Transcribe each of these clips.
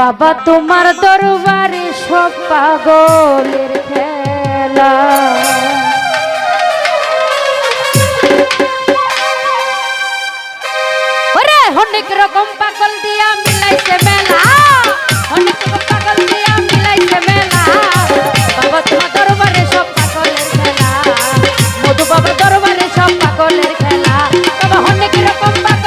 বাবা, তোমার দরবারে সব পাগলের খেলা। অনেক রকম পাগল দিয়া মিলাইছে মেলা। অনেক পাগলের বাবা দরবারে সব পাগলের খেলা। বাবা, অনেক রকম পাগল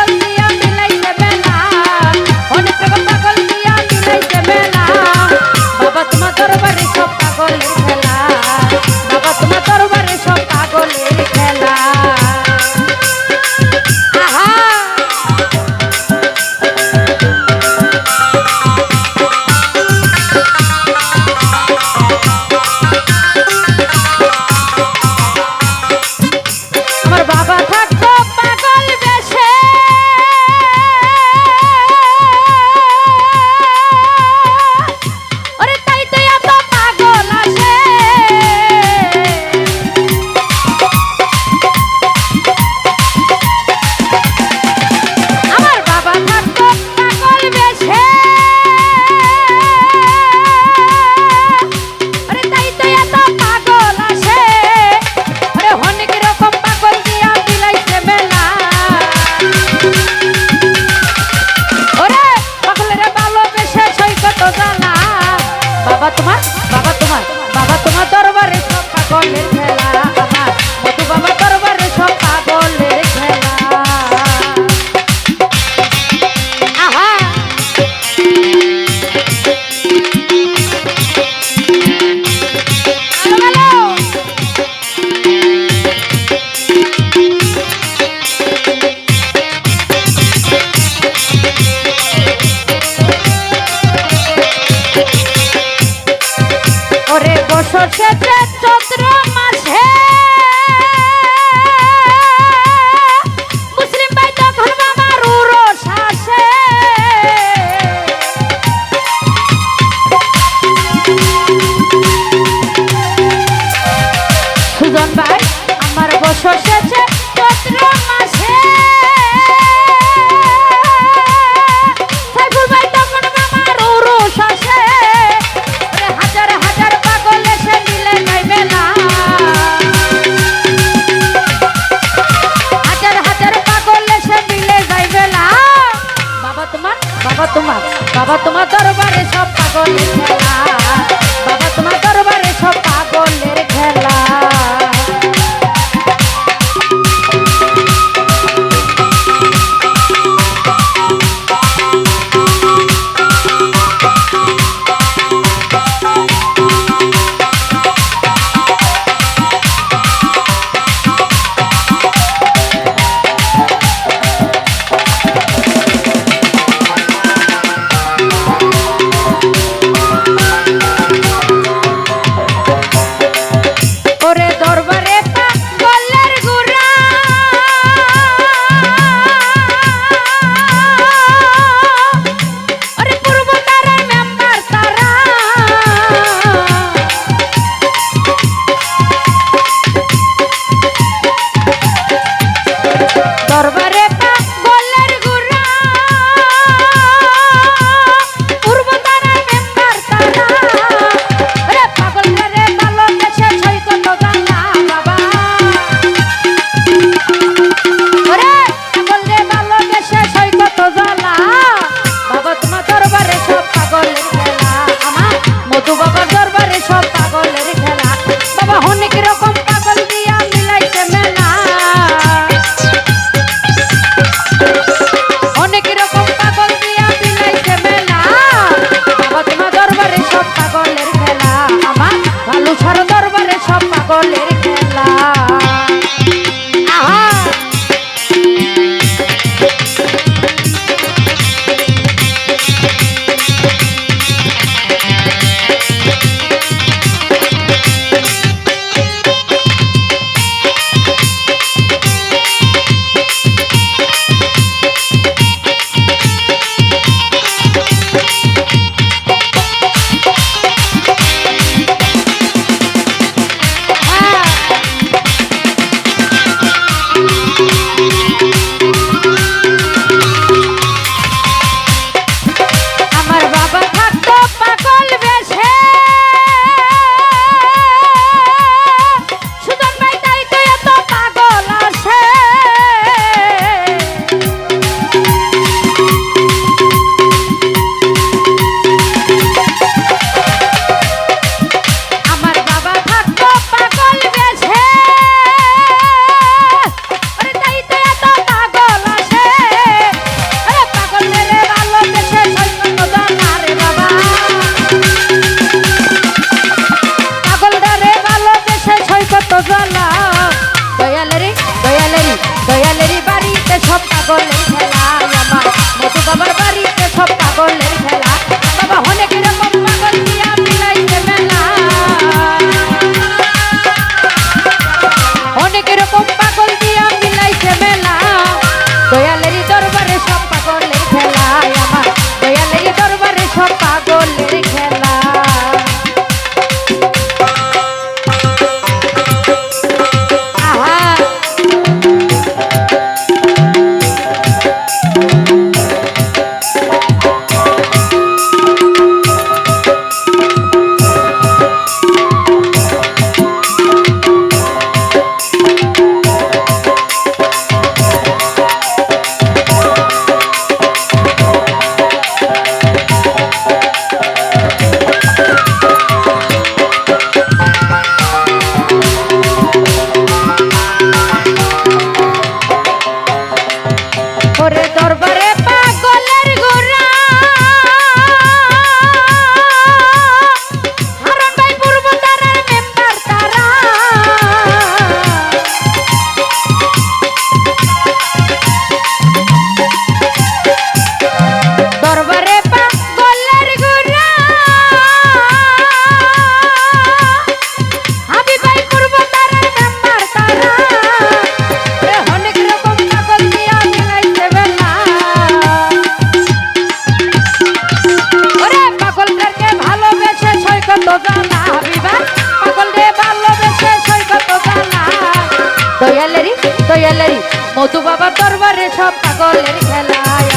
দয়ালেরি মধু বাবা দরবারে সব পাগলের খেলায়